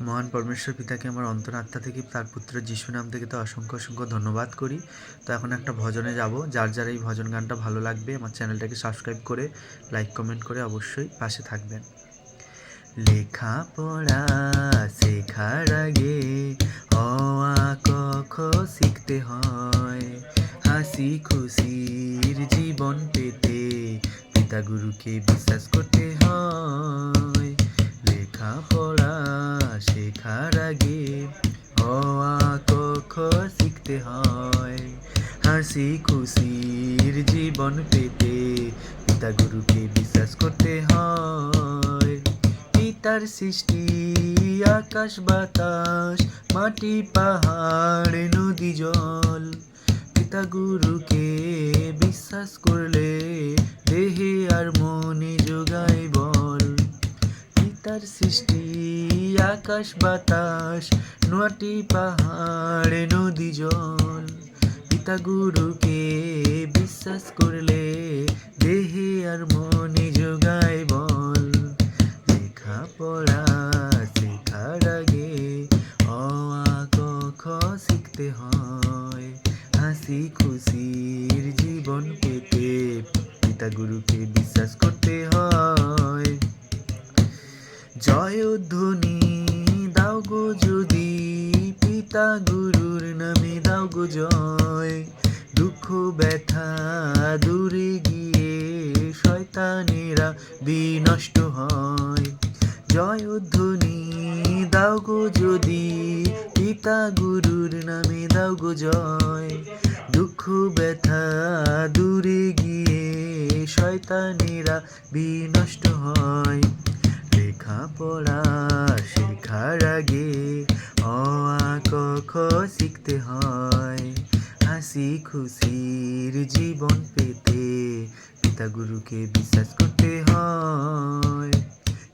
মহান পরমেশ্বর পিতাকে আমার অন্তরাত্মা থেকে, তার পুত্র যিশু নাম থেকে তো অসংখ্য অসংখ্য ধন্যবাদ করি। তো এখন একটা ভজনে যাব। যার যার এই ভজন গানটা ভালো লাগবে, আমার চ্যানেলটাকে সাবস্ক্রাইব করে, লাইক, কমেন্ট করে অবশ্যই পাশে থাকবেন। লেখাপড়া শেখার আগে অ আ ক খ শিখতে হয়। হাসি খুশির জীবন পেতে পিতা গুরুকে বিশ্বাস করতে হয়। লেখাপড়া শেখার আগে অ আ ক শিখতে হয়। হাসি খুশির জীবন পেতে পিতা গুরুকে বিশ্বাস করতে হয়। পিতার সৃষ্টি, আকাশ বাতাস, মাটি, পাহাড়, নদী, জল। পিতা গুরুকে বিশ্বাস করলে পিতার সৃষ্টি, আকাশ বাতাস মাটি পাহাড়, নদী জল। পিতা গুরুকে বিশ্বাস করলে দেহে আর মনে যোগায় বল। লেখাপড়া শেখার আগে অ আ ক খ শিখতে হয়। হাসি খুশির জীবন পেতে পিতা গুরুকে বিশ্বাস করতে হয়। জয়ধ্বনি দাও গো যদি পিতা গুরুর নামে, দাও গো জয়। দুঃখ, ব্যথা দূরে গিয়ে শয়তানেরা বিনষ্ট হয়। জয়ধ্বনি দাও গো যদি পিতা গুরুর নামে, দাও গো জয়। দুঃখ, ব্যথা দূরে গিয়ে শয়তানেরা বিনষ্ট হয়। পেতে পিতা গুরুকে বিশ্বাস করতে হয়।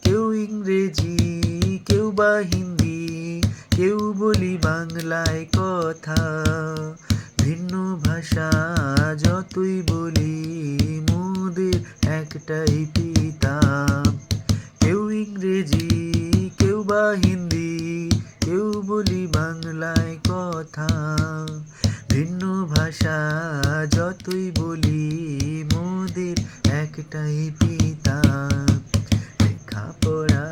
কেউ ইংরেজি, কেউ বা হিন্দি, কেউ বলি বাংলায় কথা। ভিন্ন ভাষা যতই বলি, মোদের একটাই পিতা। কেউ ইংরেজি, কেউ বা হিন্দি, কেউ বলি বাংলায় কথা। ভিন্ন ভাষা, যতই বলি মোদের একটাই পিতা। লেখাপড়া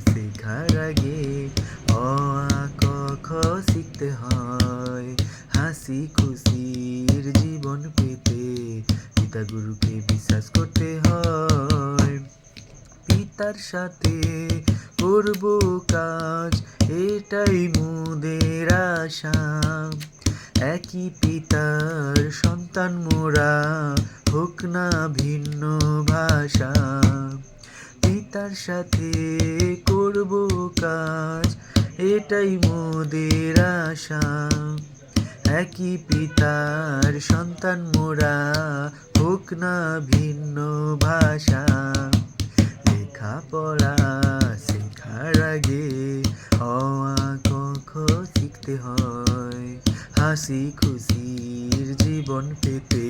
শেখার আগে অ খ শিখতে হয়। হাসি খুশির জীবন পেতে পিতা গুরুকে বিশ্বাস করতে হয়। পিতার সাথে করব কাজ, এটাই মোদের আশা। একই পিতার সন্তান মোরা, হোক না ভিন্ন ভাষা। পিতার সাথে করব কাজ, এটাই মোদের আশা। একই পিতার সন্তান মোরা, হোক না ভিন্ন ভাষা। লেখাপড়া শেখার আগে অ শিখতে হয়। হাসি খুশির জীবন পেতে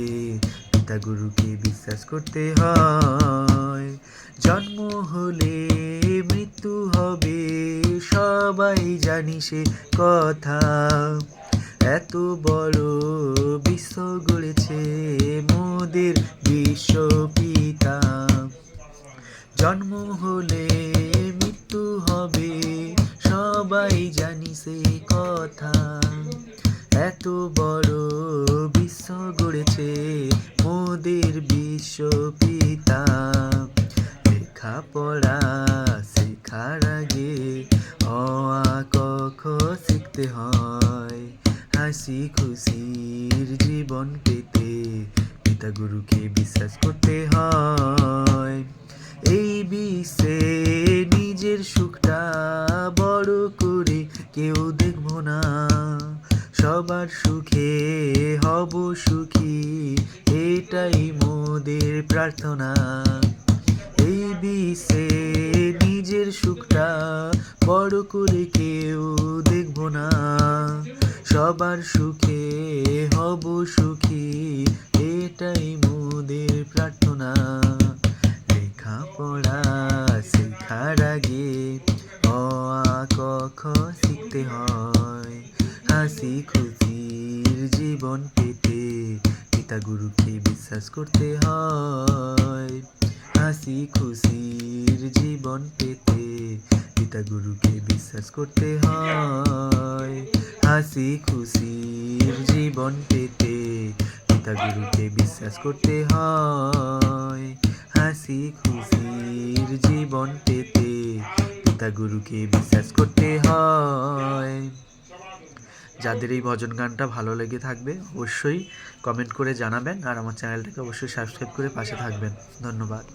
পিতা গুরুকে বিশ্বাস করতে হয়। জন্ম হলে মৃত্যু হবে, সবাই জানি সে কথা। এত বড় বিশ্ব গড়েছে মোদের বিশ্ব পিতা। জন্ম হলে মৃত্যু হবে, সবাই জানি সে কথা। এত বড় বিশ্ব গড়েছে মোদের বিশ্ব পিতা। লেখাপড়া শেখার আগে অ আ ক খ শিখতে হয়। হাসি খুশির জীবন পেতে পিতা গুরুকে বিশ্বাস করতে হয়। এই বিশ্বে নিজের সুখটা বড় করে কেউ দেখব না। সবার সুখে হব সুখী, এটাই মোদের প্রার্থনা। এই বিশ্বে নিজের সুখটা বড় করে কেউ দেখব না। সবার সুখে হব সুখী, এটাই মোদের প্রার্থনা। লেখাপড়া শেখার আগে অ, আ, ক, খ শিখতে হয়। হাসি খুশির জীবন পেতে পিতা গুরুকে বিশ্বাস করতে হয়। হাসি খুশির জীবন পেতে পিতা গুরুকে বিশ্বাস করতে হয়। হাসি খুশির জীবন পেতে পিতা গুরুকে বিশ্বাস করতে হয়। হাসি খুশির জীবন পেতে পিতা গুরুকে বিশ্বাস করতে হয়। যাদের এই ভজন গানটা ভালো লেগে থাকবে, অবশ্যই কমেন্ট করে জানাবেন আর আমার চ্যানেলটাকে অবশ্যই সাবস্ক্রাইব করে পাশে থাকবেন। ধন্যবাদ।